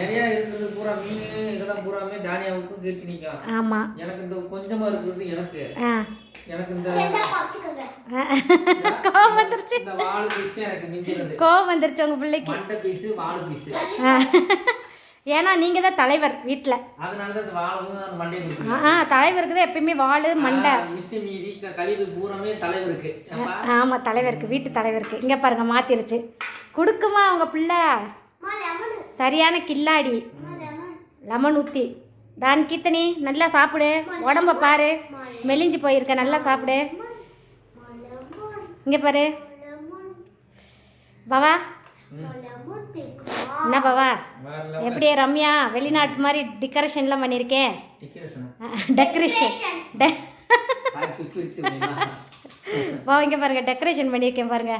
நிறைய இருக்கிறது பூரா மீன் இதெல்லாம் பூராமே தானியாவுக்கும் கீர்த்தினிக்கும் ஆமாம் எனக்கு இந்த கொஞ்சமா இருக்கிறது எனக்கு. ஆ. எனக்கு இந்த கோவம் வந்துருச்சு. இந்த வாழை பீஸ் எனக்கு மிஞ்சினது கோவம் வந்துருச்சு உங்கள் பிள்ளைக்கு. மண்டை பீஸ் வாழை பீஸ். ஏன்னா நீங்கள் தான் தலைவர் வீட்டில் அதனால தான் மண்டையை கொடுத்துருக்கேன் ஆ தலைவருக்கு தான் எப்பயுமே வாள் மண்டை. மிச்ச மீதி கழிவு பூராமே தலைவருக்கு. ஆமாம் தலைவருக்கு வீட்டு தலைவருக்கு. இங்கே பாருங்க மாத்திருச்சு. கொடுக்குமா அவங்க பிள்ளை? சரியான கில்லாடி. லெமன் ஊற்றி தான் கீர்த்தனி நல்லா சாப்பிடு. உடம்ப பாரு. மெலிஞ்சு போயிருக்க நல்லா சாப்பிடு. இங்கே பாரு. பாவா. என்ன பாவா. எப்படி ரம்யா வெளிநாட்டு மாதிரி டெக்கரேஷன்லாம் பண்ணியிருக்கேன் Decoration. டெக்கரேஷன் டெ அது துப்பிருச்சு அப்படின்னா. வா இங்கே பாருங்க டெக்கரேஷன் பண்ணியிருக்கேன் பாருங்க.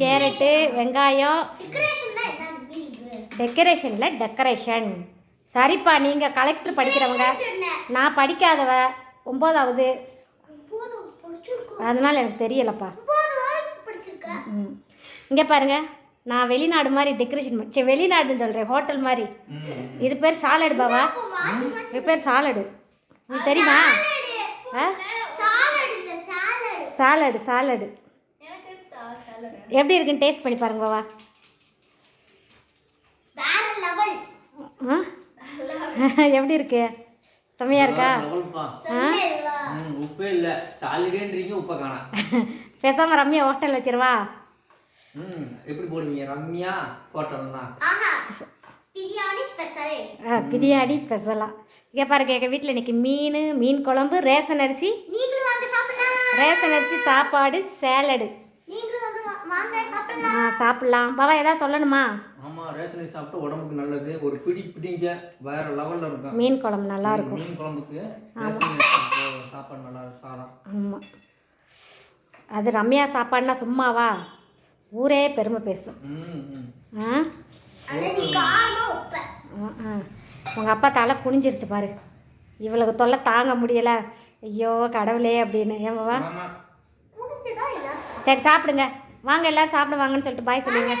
கேரட்டு வெங்காயம். டெக்கரேஷனில் டெக்கரேஷன் சரிப்பா நீங்கள் கலெக்டர் படிக்கிறவங்க. நான் படிக்காதவ. ஒம்போதாவது. அதனால் எனக்கு தெரியலப்பா. ம். இங்கே பாருங்க. நான் வெளிநாடு மாதிரி டெக்கரேஷன் சரி வெளிநாடுன்னு சொல்கிறேன் ஹோட்டல் மாதிரி. இது பேர் சாலடு பாவா? இது பேர் சாலடு உங்களுக்கு தெரியுமா? ஆ? சாலடு. சாலடு எப்படி இருக்குன்னு டேஸ்ட் பண்ணி பாருங்க பாவா. எப்படி இருக்கு? செம்மையா இருக்கா? உப்பே இல்ல. சாலிடேன்றீங்க உப்பை காணாம் பேசாமல் ரம்யா ஹோட்டல் வச்சிருவா. ம் எப்படி போடுவீங்க? ரம்யா ஹோட்டல்னா? ஆ பிரியாணி ஸ்பெஷலாக இங்கே பாருங்க எங்கள் வீட்டில் இன்னைக்கு மீன் மீன் குழம்பு ரேஷன் அரிசி. ரேஷன் அரிசி சாப்பாடு சேலடு ஆ சாப்பிட்லாம். பாவா ஏதாவது சொல்லணுமா? ஆமா ரேஷன் சாப்பிட்டா உடம்புக்கு நல்லது. ஒரு பிடி பிடிங்க. வேற லெவல்ல இருக்கும் மீன் குழம்பு நல்லா இருக்கும். மீன் குழம்புக்கு சாப்பாடு நல்லா சாதம். ஆமாம் அது ரம்யா சாப்பாடுனா சும்மாவா? ஊரே பெருமை பேசும். ஆ? உங்கள் அப்பா தலை குனிஞ்சிருச்சு பாரு. இவளுக்கு தொல்லை தாங்க முடியலை. ஐயோ கடவுளே அப்படின்னு. ஏமாவா சரி சாப்பிடுங்க. வாங்க எல்லாரும் சாப்பிட வாங்கன்னு சொல்லிட்டு பாய் சொல்லிடுங்க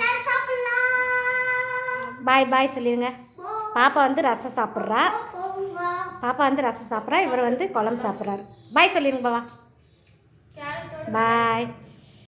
பாய் பாய் சொல்லிடுங்க பாப்பா வந்து ரசம் சாப்பிட்றா. பாப்பா வந்து ரசம் சாப்பிட்றா. இவர் வந்து குழம்பு சாப்பிட்றாரு. பாய் சொல்லிடுங்க பாவா பாய்